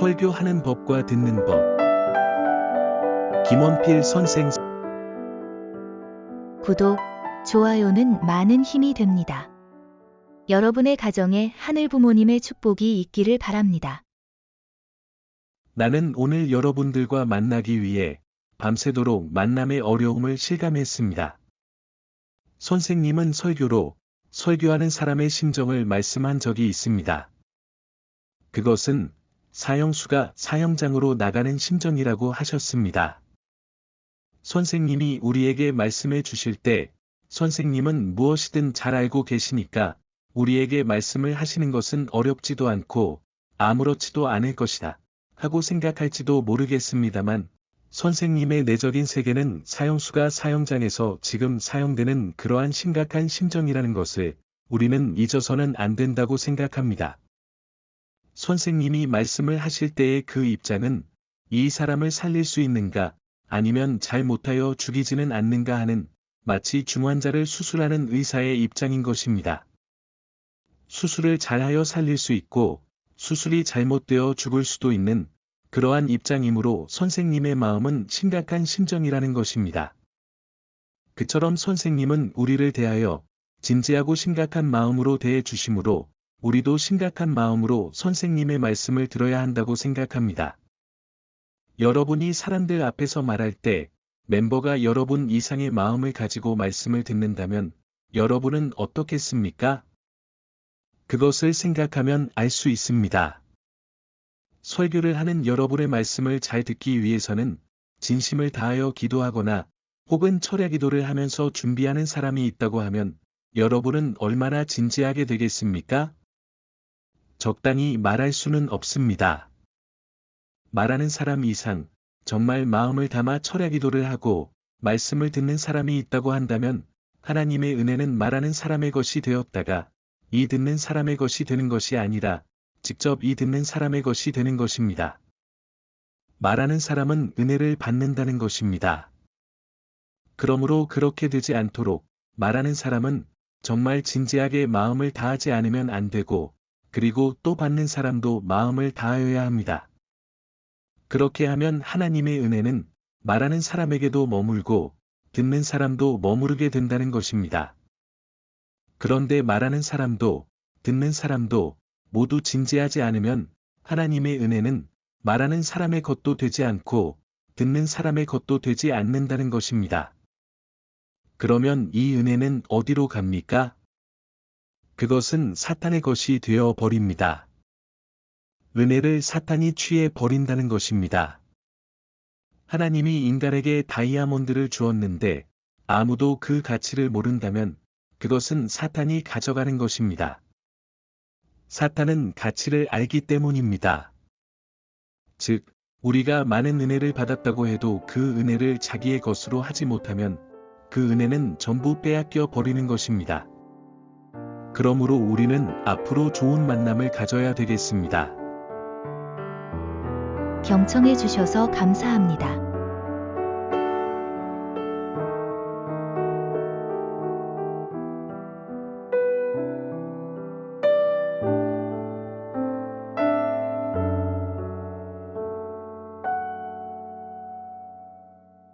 설교하는 법과 듣는 법. 김원필 선생 구독, 좋아요는 많은 힘이 됩니다. 여러분의 가정에 하늘 부모님의 축복이 있기를 바랍니다. 나는 오늘 여러분들과 만나기 위해 밤새도록 만남의 어려움을 실감했습니다. 선생님은 설교로 설교하는 사람의 심정을 말씀한 적이 있습니다. 그것은 사형수가 사형장으로 나가는 심정이라고 하셨습니다. 선생님이 우리에게 말씀해 주실 때 선생님은 무엇이든 잘 알고 계시니까 우리에게 말씀을 하시는 것은 어렵지도 않고 아무렇지도 않을 것이다 하고 생각할지도 모르겠습니다만 선생님의 내적인 세계는 사형수가 사형장에서 지금 사형되는 그러한 심각한 심정이라는 것을 우리는 잊어서는 안 된다고 생각합니다. 선생님이 말씀을 하실 때의 그 입장은 이 사람을 살릴 수 있는가 아니면 잘 못하여 죽이지는 않는가 하는 마치 중환자를 수술하는 의사의 입장인 것입니다. 수술을 잘하여 살릴 수 있고 수술이 잘못되어 죽을 수도 있는 그러한 입장이므로 선생님의 마음은 심각한 심정이라는 것입니다. 그처럼 선생님은 우리를 대하여 진지하고 심각한 마음으로 대해 주시므로 우리도 심각한 마음으로 선생님의 말씀을 들어야 한다고 생각합니다. 여러분이 사람들 앞에서 말할 때 멤버가 여러분 이상의 마음을 가지고 말씀을 듣는다면 여러분은 어떻겠습니까? 그것을 생각하면 알 수 있습니다. 설교를 하는 여러분의 말씀을 잘 듣기 위해서는 진심을 다하여 기도하거나 혹은 철야 기도를 하면서 준비하는 사람이 있다고 하면 여러분은 얼마나 진지하게 되겠습니까? 적당히 말할 수는 없습니다. 말하는 사람 이상 정말 마음을 담아 철야 기도를 하고 말씀을 듣는 사람이 있다고 한다면 하나님의 은혜는 말하는 사람의 것이 되었다가 이 듣는 사람의 것이 되는 것이 아니라 직접 이 듣는 사람의 것이 되는 것입니다. 말하는 사람은 은혜를 받는다는 것입니다. 그러므로 그렇게 되지 않도록 말하는 사람은 정말 진지하게 마음을 다하지 않으면 안 되고 그리고 또 받는 사람도 마음을 다하여야 합니다. 그렇게 하면 하나님의 은혜는 말하는 사람에게도 머물고 듣는 사람도 머무르게 된다는 것입니다. 그런데 말하는 사람도 듣는 사람도 모두 진지하지 않으면 하나님의 은혜는 말하는 사람의 것도 되지 않고 듣는 사람의 것도 되지 않는다는 것입니다. 그러면 이 은혜는 어디로 갑니까? 그것은 사탄의 것이 되어 버립니다. 은혜를 사탄이 취해 버린다는 것입니다. 하나님이 인간에게 다이아몬드를 주었는데 아무도 그 가치를 모른다면 그것은 사탄이 가져가는 것입니다. 사탄은 가치를 알기 때문입니다. 즉, 우리가 많은 은혜를 받았다고 해도 그 은혜를 자기의 것으로 하지 못하면 그 은혜는 전부 빼앗겨 버리는 것입니다. 그러므로 우리는 앞으로 좋은 만남을 가져야 되겠습니다. 경청해 주셔서 감사합니다.